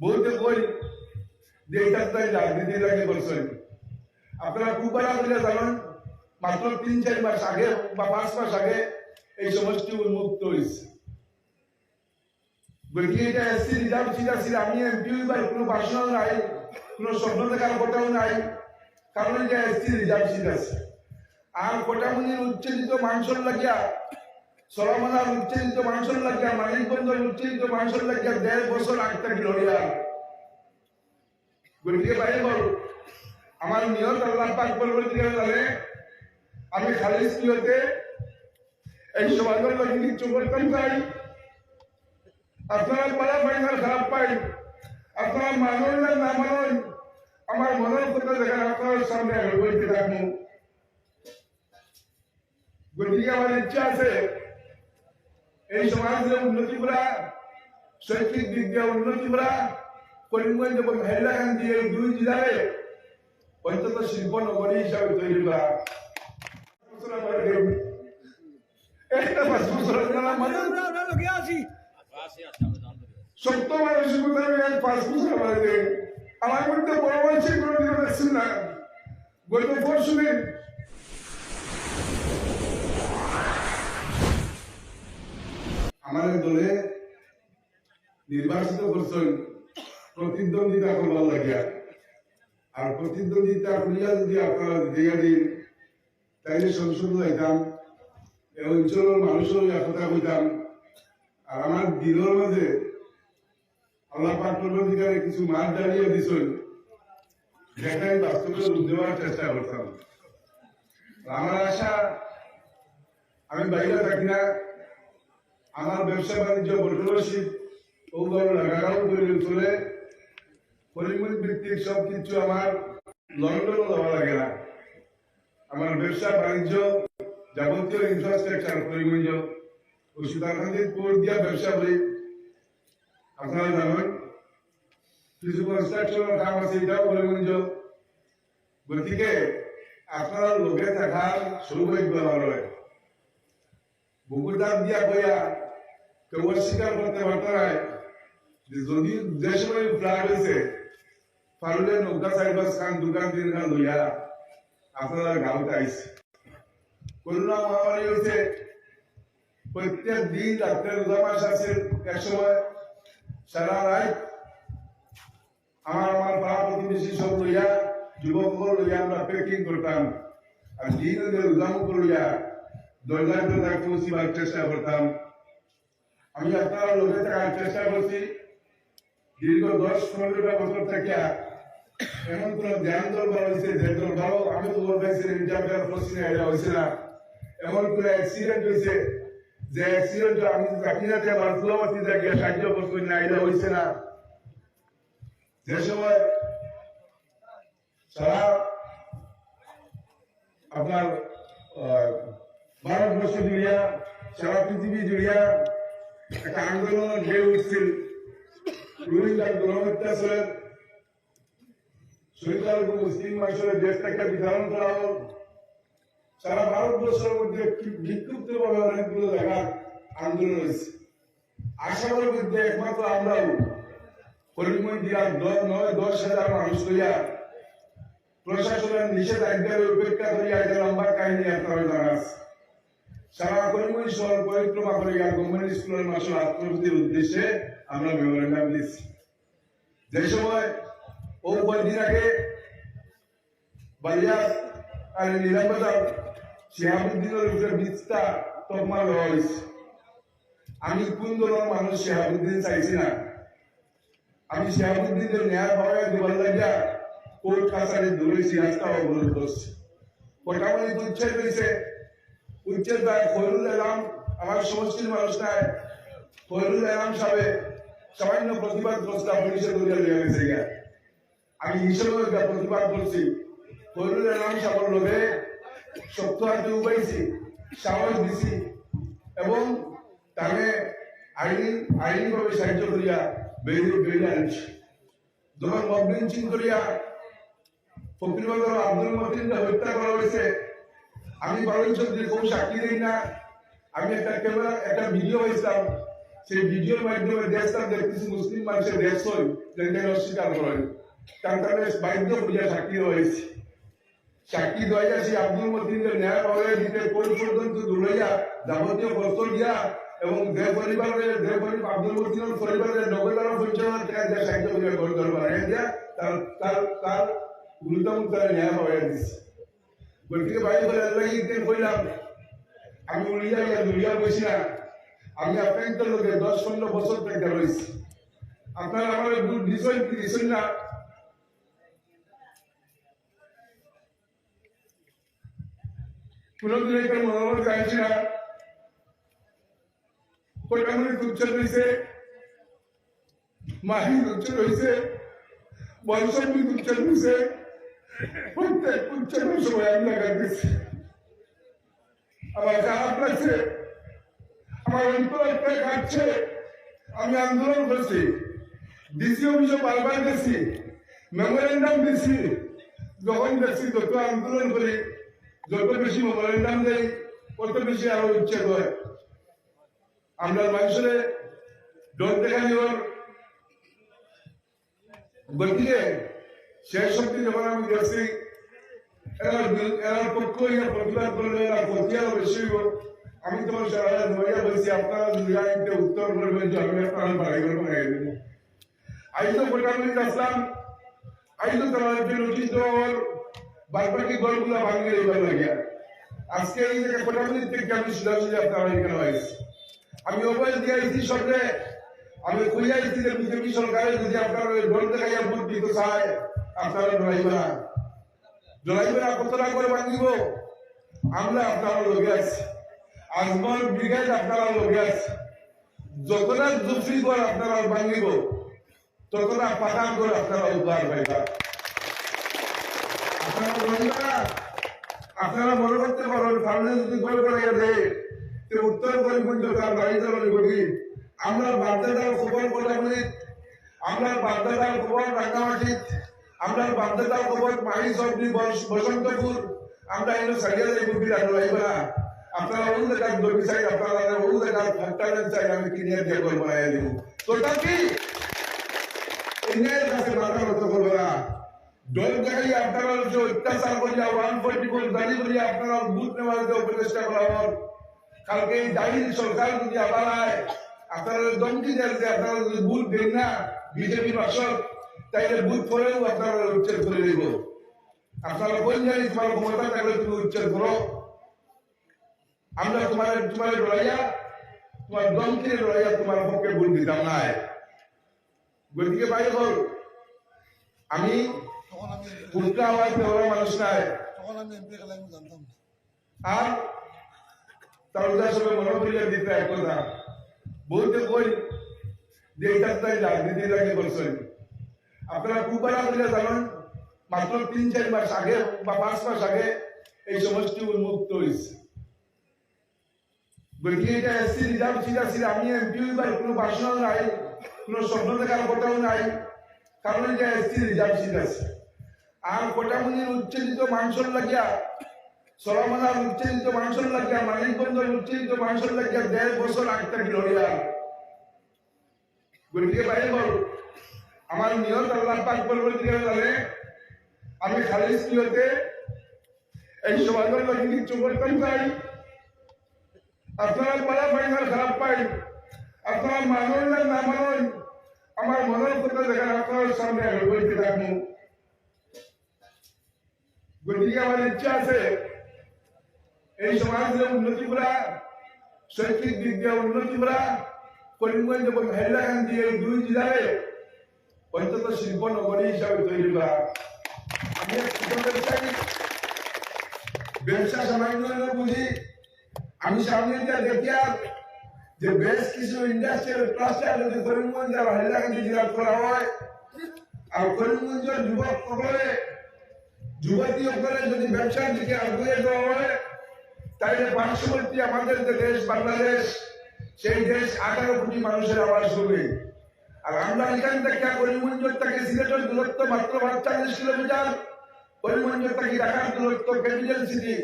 বলতে কই যে এটা তাই আগে করছেন আপনারা খুব ভালো জানেন মাত্র তিন চার মাস আগে বা পাঁচ মাস আগে এই সমষ্টি উন্মুক্ত হয়েছে। গতিকে এটা এসসি রিজার্ভ সিট আছে আমি এমপি হইবার কোনো বাসনাও নাই কোনো স্বপ্ন দেখার কথাও নাই। কারণ এটা এসসি রিজার্ভ সিট আছে আর কোটামুনির উচ্ছেদিত মানুষের লাগিয়া সরমানার উচ্ছেদিত মানুষের লাগিয়া মানিকগঞ্জের উচ্ছেদিত মানুষের লাগিয়া দেড় বছর আগ থেকে লড়িয়া গতিকে বাইরে বল আমার নিয়ত আল্লাহ পাক পরবর্তীকালে জানে আমি খালিজ নিয়তে এই সমাজের লাগি কিছু করতাম চাই আপনারা পালা ফাইনাল খারাপ পাই আপনারা মানুষ না না মানুষ আমার মনের কথা দেখেন আপনার সামনে আমি বলতে থাকব গতিকে আমার ইচ্ছা আছে এই সমাজের উন্নতি করা, শৈক্ষিক দিক দিয়ে উন্নতি করা, করিমগঞ্জ এবং হাইলাকান্দি এই দুই জেলায় অন্তত শিল্প নগরী হিসাবে তৈরি করা। সত্য মানসিকতা আমি পাঁচ বছর আমার মধ্যে বড় মানসিক কোনো দেখছেন না। গত পরশু আমাদের দলে নির্বাচিত করছেন প্রতিদ্বন্দ্বিতা করবার লাগিয়া। আর প্রতিদ্বন্দ্বিতা করিয়া যদি আপনারা দিয়ে দিন, তাইলে সংসদ যাইতাম এই অঞ্চলের মানুষের একতা হইতাম আর আমার দিনের মাঝে আল্লাহ পাক কিছু মাঠ দাঁড়িয়ে দিছেন আমি বাস্তবে রূপ দেওয়ার চেষ্টা করতাম। আমার আশা, আমি বাইরে থাকি না আমার ব্যবসা বাণিজ্য বর্তমানশীল ওগুলো লাগাগাও করে চলে পরিমাণ ভিত্তিক সব কিছু আমার লন্ডনও দেওয়া লাগে না। আমার ব্যবসা বাণিজ্য যাবতীয় ইনফ্রাস্ট্রাকচার পরিমাণ সুতারকান্দির কোর্ট দিয়া ব্যবসা করি। আপনারা জানেন, কিছু কনস্ট্রাকশনের কাম আছে, এটাও পরিমাণ গতিকে আপনারা লোকে থাকার সৌভাগ্য আমার দাম দিয়া কইয়া কেউ অস্বীকার করতে পারত যদি যে সময় ফ্লাড হয়েছে ফারুলে নৌকা সাইবাস খান দোকান তিন খান লইয়া আপনারা গাঁওতে আইছে। করোনা মহামারী হয়েছে, প্রত্যেক দিন রাত্রে রোজা আছে, এক সময় সারা রাত আমার আমার পাড়া প্রতিবেশী সব লইয়া যুবক লইয়া আমরা প্যাকিং করতাম। আর দিন রোজামুখ লইয়া দরজায় দরজায় চেষ্টা করতাম। আমি আপনার লোকে থাকার চেষ্টা করছি। দীর্ঘ দশ পনেরোটা বছর থেকে এমন কোন দল ভালো হয়েছে যে ভালো, আমি তো বলতেছি ইন্টারভিউ না এটা হয়েছে না। এমন কোন অ্যাক্সিডেন্ট হয়েছে যে অ্যাক্সিডেন্ট আমি চাকরিতে আমার ফুলাবাসী জায়গায় সাহায্য করছি না, এটা হয়েছে না। যে সময় সারা আপনার ভারতবর্ষ জুড়িয়া, সারা পৃথিবী জুড়িয়া একটা আন্দোলনের ঢেউ উঠছিল রোহিঙ্গা গণহত্যাচারের সংখ্যালঘু মুসলিম মানুষের দেশ থেকে বিধারণ করা হোক সারা ভারতবর্ষের মধ্যে বিক্ষুব্ধ ভাবে অনেকগুলো জায়গার আন্দোলন হয়েছে আসামের মধ্যে একমাত্র আমরাও করিমগঞ্জ জেলার নয় দশ হাজার মানুষ লইয়া প্রশাসনের নিষেধাজ্ঞার উপেক্ষা করিয়া এটা লম্বা কাহিনী আপনারা জানা আছে সারা পরিক্রমা করিয়া গভর্নমেন্ট স্কুলের মাসের আত্মপ্রতির উদ্দেশ্যে আমরা মেমোরেন্ডাম দিচ্ছি। যে সময় ও আর হয়েছে। আমি কোন দলের মানুষ শিহাবুদ্দিন চাইছি না? আমি শিহাবুদ্দিনের ন্যায় পাওয়া দেওয়ার লাগিয়া কোর্ট কাছারি দৌড়েছি রাস্তা অবরোধ করছি। মোটামুটি উচ্ছেদ হয়েছে উচ্ছেদ ভাই খৈরুল এলাম আমার সমষ্টির মানুষ নাই খৈরুল এলাম সাহেব সামান্য প্রতিবাদ প্রস্তাব পুলিশের দৌড়ে লিয়ে গেছে আমি হিসেবে প্রতিবাদ করছি। খৈরুল এলাম সাহেবের লোভে শক্ত হাতে উপাইছি, সাহস দিছি এবং তাকে আইনি, আইনিভাবে সাহায্য করিয়া বেরিয়ে বেরিয়ে আনছি। যখন মব করিয়া ফকির আব্দুল মতিনকে হত্যা করা হয়েছে আমি বারণ চৌধুরী কোনো সাক্ষী দিই না। আমি একটা ক্যামেরা একটা ভিডিও হয়েছিলাম সেই ভিডিওর মাধ্যমে দেশটা দেখতেছি মুসলিম মানুষের দেশ হই যেখানে অস্বীকার করেন তার কারণে বাধ্য করিয়া সাক্ষী হয়েছে সাক্ষী দয়া সেই আব্দুল মতিনের ন্যায় পাওয়া দিতে কোন পর্যন্ত দৌড়াইয়া যাবতীয় বস্তর দিয়া এবং দেহ পরিবারের দেহ পরিবার, আব্দুল মতিনের পরিবারের নগদার পঞ্চান্ন টাকা দিয়ে সাহায্য করিয়া ঘর ঘর তার তার তার গুরুত্বপূর্ণ ন্যায় পাওয়া দিচ্ছে গতিকে বাইরে বলে আল্লাহ ইদিন কইলাম। আমি উড়িয়া ইয়া দুনিয়া আমি আপনাদের লোকে দশ, পনেরো বছর থেকে রয়েছি আপনারা আমার দুধ দিছেন কি না? কোনোদিন এখানে মনোরম চাইছি না। কোটামুড়ি উচ্ছেদ হয়েছে মাহি উচ্ছেদ হয়েছে বংশমী উচ্ছেদ হয়েছে প্রত্যেক উচ্ছেদের সময় আমি লাগা দিচ্ছি আমার খারাপ লাগছে আমার অন্তর একটা কাটছে আমি আন্দোলন করছি ডিসি অফিসে বারবার গেছি মেমোরেন্ডাম দিছি যখন দেখছি যত আন্দোলন করি যত বেশি মেমোরেন্ডাম দেই তত বেশি আরও উচ্ছেদ হয় আমরা মানুষের ডর দেখানি ওর গতিকে শেষ শক্তি যখন আমি দেখছি এরা বিল- এরা পক্ষ এরা প্রতিবাদ করলে এরা আরও বেশি আমি তোমার সারা নয়া বলছি, আপনারা যদি আইনতে উত্তর করবেন, যে আমি আপনারা বাড়াই করে বাড়াই দেব। আজ তো মোটামুটি আসলাম। আজ তো তোমার নোটিশ দেওয়ার বারবাকি গড়গুলো ভাঙিয়ে এবার লাগিয়া আজকে এই জায়গায় মোটামুটি থেকে আমি সুযোগ আপনারা এখানে হয়েছি আমি সরকারের যদি আপনারা আপনারা ডরাইবে না ডরাইবে না কতটা করে ভাঙিব আমরা আপনারা লগে আছি। আজমল ব্রিগেড আপনারা লগে আছে। যতটা জুফি করে আপনারা ভাঙিব ততটা পাকান করে আপনারা উদ্ধার পাইবা আপনারা বলবেন মনে করতে পারেন সামনে যদি গোল করে দেয় উত্তর করিমগঞ্জ তার বাড়িতে বলে আমরা বাধ্যতার খবর বলে বলি আমরা বাধ্যতার খবর রাঙ্গামাটি আমরা বাধ্যতার খবর মাহি সবজি বসন্তপুর, আমরা এনে সারিয়া যাই বুদ্ধি রাখব না আপনারা ওই জায়গার দবি চাই, আপনারা ওই জায়গার ফাক্টারের চাই, আমি কিনে দিয়ে করে বানাই দিব। তোটা কি? ইন্ডিয়ার কাছে মাথা রক্ত করবে না। দল জায়গায় আপনারা যে অত্যাচার করিয়া, ওয়ান ফোর্টি ফোর দাঁড়ি করিয়া আপনারা বুথ নেওয়ার যে উপদেষ্টা করা হল। কালকে দাঁড়িয়ে সরকার যদি আবার আয়, আপনারা দমকি দেন যে আপনারা যদি বুথ দেন না, বিজেপি বাসক তাইলে বুথ করেও আপনারা উচ্ছেদ করে দেব। আপনারা জানি তোমার ক্ষমতা থাকলে তুমি উচ্চার করো। আমরা তোমার তোমার লড়াইয়া তোমার দমকে লড়াইয়া তোমার পক্ষে ভুল দিতাম না। গতিকে বাইরে হল আমি উল্টা আওয়াজ দেওয়ার মানুষ নাই। আর তার উদাসনে মনে করিয়া দিতে এক কথা। বলতে কই যে এটা তাই রাজনীতি লাগে করছেন আপনারা ভালো করে জানেন মাত্র তিন, চার মাস আগে বা পাঁচ মাস আগে এই সমষ্টি উন্মুক্ত হয়েছে। গতিকে এটা এসসি রিজার্ভ সিট আছে আমি এমপি হইবার কোনো বাসনাও নাই, কোনো স্বপ্ন দেখার কথাও নাই। কারণ এটা এসসি রিজার্ভ সিট আছে আর কোটামুনির উচ্ছেদিত মানুষের লাগিয়া সরমানার উচ্ছেদিত মানুষের লাগিয়া, মানিকগঞ্জের উচ্ছেদিত মানুষের লাগিয়া দেড় বছর থেকে লড়িয়া। গতিকে বাইরে বল। আমার নিয়ত আল্লাহ পাক দিকে জানে আমি খালিজ নিয়তে এই সমাজের লাগি কিছু করতাম চাই আপনারা পালা ফাইনাল খারাপ পাই আপনারা মানুষ না না মানুষ আমার মনের কথা দেখেন আপনার সামনে বলতে থাকব। গতিকে আমার ইচ্ছা আছে, এই সমাজের উন্নতি করা, শৈক্ষিক দিক দিয়ে উন্নতি করা। করিমগঞ্জ এবং হাইলাকান্দি এই দুই জেলায় অন্তত শিল্প নগরী হিসাবে তৈরি করা আমি ব্যবসায়ী ব্যবসা সামান্য বুঝি আমি সামনে দেখি আর যে বেশ কিছু ইন্ডাস্ট্রিয়াল ক্লাস্টার যদি করিমগঞ্জ আর হাইলাকান্দি জেলা করা হয় আর করিমগঞ্জের যুবক সকলে যুবতী সকলে যদি ব্যবসার দিকে আগুয়ে দেওয়া হয় তাইলে পার্শ্ববর্তী আমাদের যে দেশ বাংলাদেশ সেই দেশ আঠারো কোটি মানুষের আবাস হবে আর আমরা এখান থেকে করিমগঞ্জ থেকে সিলেটের দূরত্ব মাত্র পাঁচচল্লিশ কিলোমিটার। করিমগঞ্জ থেকে ঢাকার দূরত্ব ক্যাপিটাল সিটি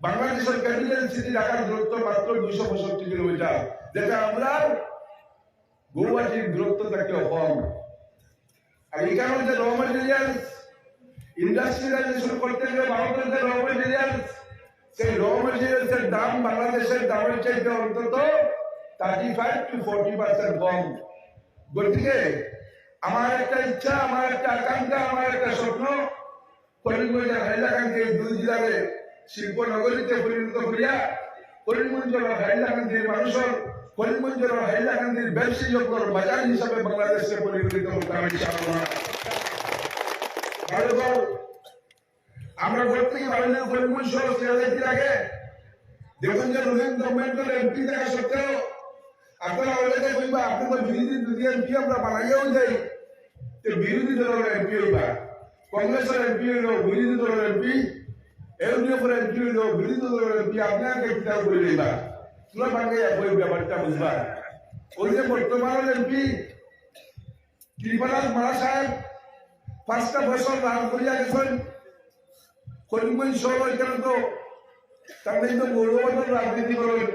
বাংলাদেশের ক্যাপিটাল সিটি ঢাকার দূরত্ব মাত্র দুইশো পঁয়ষট্টি কিলোমিটার। যেটা আমরা গৌহাটির দূরত্ব থাকে কম আর এই কারণে যে র মেটেরিয়ালস ইন্ডাস্ট্রিয়ালাইজেশন করতে গেলে ভারতের যে র মেটেরিয়ালস সেই র মেটেরিয়ালস দাম বাংলাদেশের দামের চাইতে অন্তত thirty five to forty percent কম। গতিকে আমার একটা ইচ্ছা, আমার একটা আকাঙ্ক্ষা, আমার একটা স্বপ্ন। করিমগঞ্জের হাইলাকান্দি দুই জেলারে শিল্প নগরীতে পরিণত করিয়া করিমগঞ্জের হাইলাকান্দির মানুষের, করিমগঞ্জের হাইলাকান্দির ব্যবসায়ীকর বাজার হিসাবে বাংলাদেশে পরিগণিত করতে আমি আমরা প্রত্যেকে ভাবলেন করিমগঞ্জ শহর আগে দেখুন যে রোহিন গভর্নমেন্টের এমপি থাকা সত্ত্বেও আপনারা অলরেডি কইবা আপনাদের বিরোধী যদি এমপি আমরা বানাইয়াও যাই, তো বিরোধী দলের এমপি হইবা কংগ্রেসের এমপি হইল, বিরোধী দলের এমপি। এলডিএফের এমপি হইল, বিরোধী দলের এমপি। আপনাকে কিতাব করে লইবা তোরা বাঙ্গাইয়া কই ব্যাপারটা বুঝবা। ওই যে বর্তমানের এমপি কৃপালাল মারা সাহেব, পাঁচটা বছর রান করিয়া গেছেন। করিমগঞ্জ শহর এখানে তো তাদের তো মৌলবাদের রাজনীতি করেন।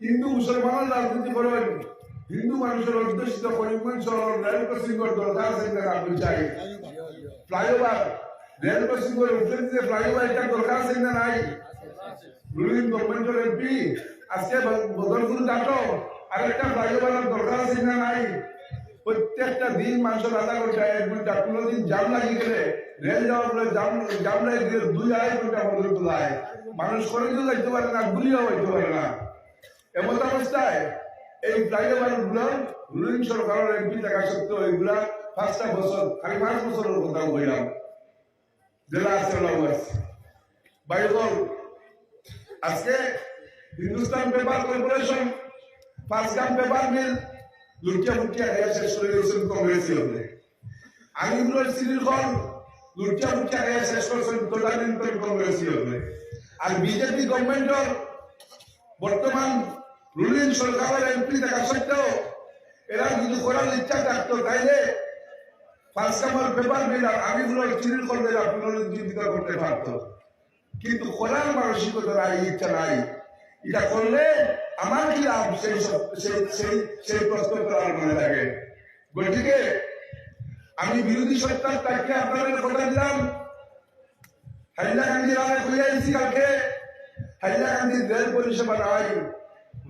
হিন্দু, মুসলমানের রাজনীতি করেন হিন্দু মানুষের অধ্যুষিত করিমগঞ্জ শহর রেল ক্রসিং দরকার আছে আপনি চাই। ফ্লাইওভার, রেল ক্রসিং এর উপরে যে ফ্লাইওভার এটা দরকার আছে কিনা নাই? রুলিং গভর্নমেন্টের এমপি, আজকে বদলপুর ঘাটো আর একটা ফ্লাইওভারের দরকার আছে কিনা নাই? প্রত্যেকটা দিন মানুষের আধা ঘণ্টা, এক ঘণ্টা কোনো দিন জাম লাগিয়ে গেলে রেল যাওয়ার পরে জাম জাম লাগি গেলে দুই আড়াই ঘণ্টা বদল তোলায় মানুষ কলেজেও যাইতে পারে না, গুলিও হইতে পারে না। এমন অবস্থায় এই ফ্লাইওভারগুলো রুলিং সরকারের এমপি থাকা সত্ত্বেও এগুলা পাঁচটা বছর, খালি পাঁচ বছরের কথা বললাম জেলা আছে বাইকল আজকে Hindustan paper corporation Panchgram paper mill লুটিয়া মুটিয়া খেয়ে শেষ করে গেছেন কংগ্রেসী হলে আলিগুলোর সিলিখন লুটিয়া মুটিয়া খেয়ে শেষ করছেন তদানীন্তন কংগ্রেসী হলে আর বিজেপি গভর্নমেন্টর বর্তমান সরকারের এমপি থাকা সত্ত্বেও এরা যদি করার ইচ্ছা থাকতো, তাইলে পাঁচকামার পেপার মিল আর আমিগুলোর চিনির করলে পুনরুজ্জীবিত করতে পারতো। কিন্তু করার মানসিকতা নাই ইচ্ছা নাই। এটা করলে আমার কি লাভ? সেই সেই সেই প্রশ্ন করার মনে লাগে। গতিকে আমি বিরোধী সত্তার তাকে আপনাদের কথা দিলাম। হাইলাকান্দি রায় খুলে আইছি কালকে। হাইলাকান্দির রেল পরিষেবা নাই।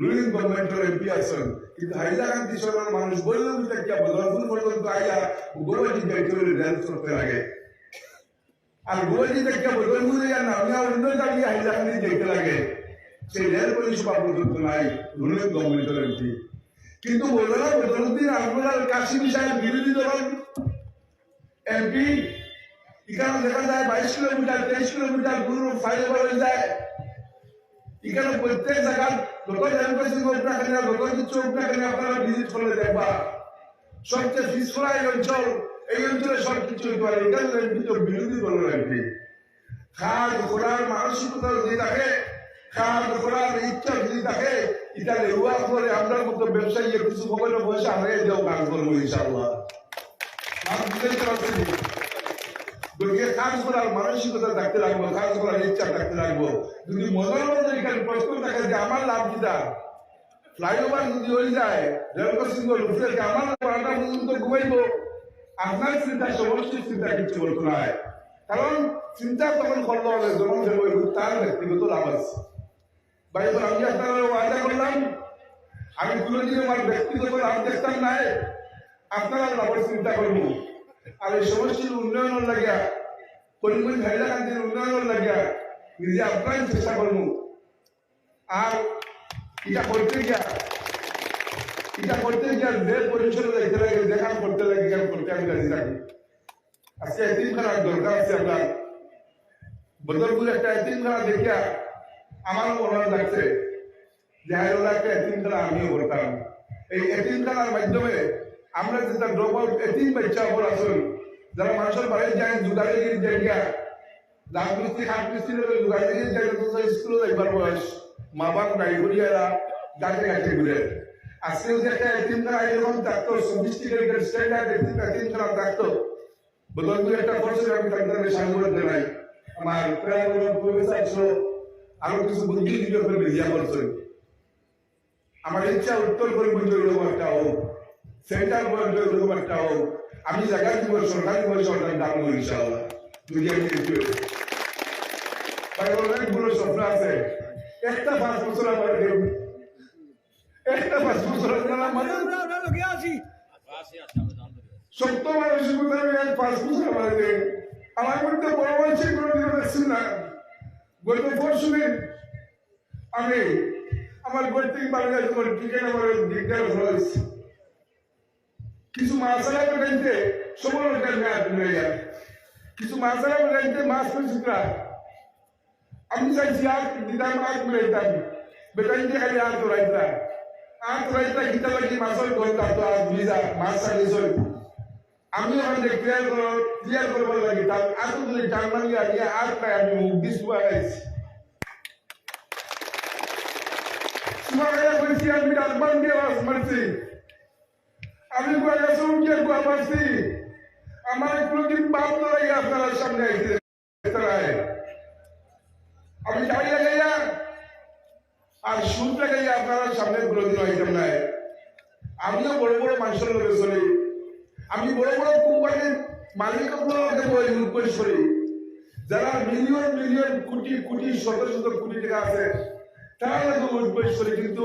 রুলিং গভর্নমেন্টের এমপি আছেন কিন্তু হাইলাকান্দি শহরের মানুষ বললেন যে কি বদলপুর পর্যন্ত আইয়া গোয়াটি যাইতে হলে রেল করতে লাগে। আর গোয়াটি থেকে বদলপুর ইয়া নামিয়া অন্য দাঁড়িয়ে হাইলাকান্দি যেতে লাগে। সেই রেল পরিষেবা পর্যন্ত নাই, রুলিং গভর্নমেন্টের এমপি। কিন্তু বলরা বদলুদ্দিন আলমুলার কাশিম সাহেব বিরোধী দল। এমপি, এখানে দেখা যায় বাইশ কিলোমিটার, তেইশ কিলোমিটার দূর ফ্লাইওভার হয়ে যায়। এখানে প্রত্যেক জায়গার যত ডেমোক্রেসি হোক না কেন যত কিছু না কেন, আপনারা ভিজিট করলে দেখবা। সবচেয়ে পিছলা এই অঞ্চল, এই অঞ্চলে সব কিছু হইতে পারে। এখানে এমপি তো বিরোধী দলের এমপি খাদ ঘোড়ার মানসিকতা যদি থাকে খাদ ঘোড়ার ইচ্ছা যদি থাকে লেগুয়া করে আমরা মতো ব্যবসায়ী কিছু ভগবান পয়সা হারিয়ে যাও কাজ করব, ইনশাআল্লাহ। বুঝতে পারছি কাজ করার মানসিকতা থাকতে লাগবো, কাজ করার ইচ্ছা থাকতে লাগবো। যদি মনের মধ্যে এখানে প্রশ্ন থাকে যে, আমার লাভ কিটা ফ্লাইওভার যদি হয়ে যায় রেল ক্রসিং উঠে আমার বারোটা পর্যন্ত ঘুমাইবো। আপনার চিন্তা সমষ্টির চিন্তা কিছু বলতো না কারণ চিন্তা তখন করতে হবে ওই তার ব্যক্তিগত লাভ আছে। বাইবেল আমি আপনারা ওয়াদা করলাম, আমি কোনোদিন আমার ব্যক্তিগত লাভ দেখতাম নাই, আপনারা লাভের চিন্তা করব আর এই সমষ্টির উন্নয়নের লাগিয়া, করিমগঞ্জ হাইলাকান্দির উন্নয়নের লাগিয়া, নিজে আপ্রাণ চেষ্টা করব। আর এটা করতে গিয়া, এটা করতে গিয়া যে পরিষদে দেখতে লাগে দেখা করতে লাগে কেন করতে আমি রাজি থাকি আজকে এতিমখানার দরকার আছে আপনার বদরপুর একটা এতিমখানা দেখিয়া আমারও মনে লাগছে, যে হাইরোলা একটা এতিমখানা আমিও করতাম এই এতিমখানার মাধ্যমে আমরা যেটা ড্রপ আউট এতিম বাচ্চা ওপর আসুন যারা মানুষের বাড়ি যায় যুগালিগির জায়গা লাখ মিস্ত্রি খাট মিস্ত্রি যুগালিগির জায়গা তো স্কুলে যাইবার বয়স। মা বাপ নাই ঘুরিয়ারা গাছে গাছে ঘুরে আজকে যে একটা এতিমখানা এরকম থাকতো সফিস্টিকেটেড স্ট্যান্ডার্ড এতিমখানা থাকতো বদলপুর একটা করছে আমি তাদের সাংবাদিক জানাই আমার প্রায় প্রফেসর ছিল আরও কিছু বুদ্ধিজীবী ওখানে মিডিয়া করছেন আমার ইচ্ছা উত্তর করিমগঞ্জ এরকম একটা হোক সেন্ট্রাল এরকম একটা হোক আমি জায়গা দিব সরকারি দিব সরকার দাম আমি একটু ভাই অনেকগুলো স্বপ্ন আছে। একটা পাঁচ বছর আমার একটা পাঁচ বছর সত্য মানুষের আমি এক পাঁচ বছর আমার আমার মধ্যে বড় মানুষের কোনো দিন দেখছি না। গত আমি আমার বাড়ি যাচ্ছি আমার টিকেট আমার দিকদার হয়েছে। কিছু মাছালা বেড়াইতে সময় মেয়াদ হয়ে যায় কিছু মাছালা বেড়াইতে মাছ পেয়েছিলা আমি চাইছি আর দিতাম আর বেড়াইতাম বেটাইতে খালি আর তোরাইতা আর তোরাইতা গীতা লাগি মাছের ঘর তাতো আর ভিজা মাছ চালি। আমি এখন যে ক্লিয়ার করো ক্লিয়ার করবার লাগি, তার আর তো যদি জার্মানি আগে আর প্রায় আমি মুখ দিস গাইছি সুমাগায়া বলছি আমি ডাকবান দিয়ে আওয়াজ মারছি। আমি সৌকে গোয়া মারছি আমার কোনোদিন বাপ লড়াই আপনারা সামনে তারায় আমি যাই লাগাইয়া আর সুদ লাগাইয়া আপনারা সামনে কোনোদিন আইতাম নাই আমিও বড় বড় মানুষের লোকে চলি আমি বড় বড় কোম্পানির উপরে করি যারা মিলিয়ন মিলিয়ন কোটি কোটি, শত শত, কোটি টাকা আছে, তারা উদ্বেশ করে কিন্তু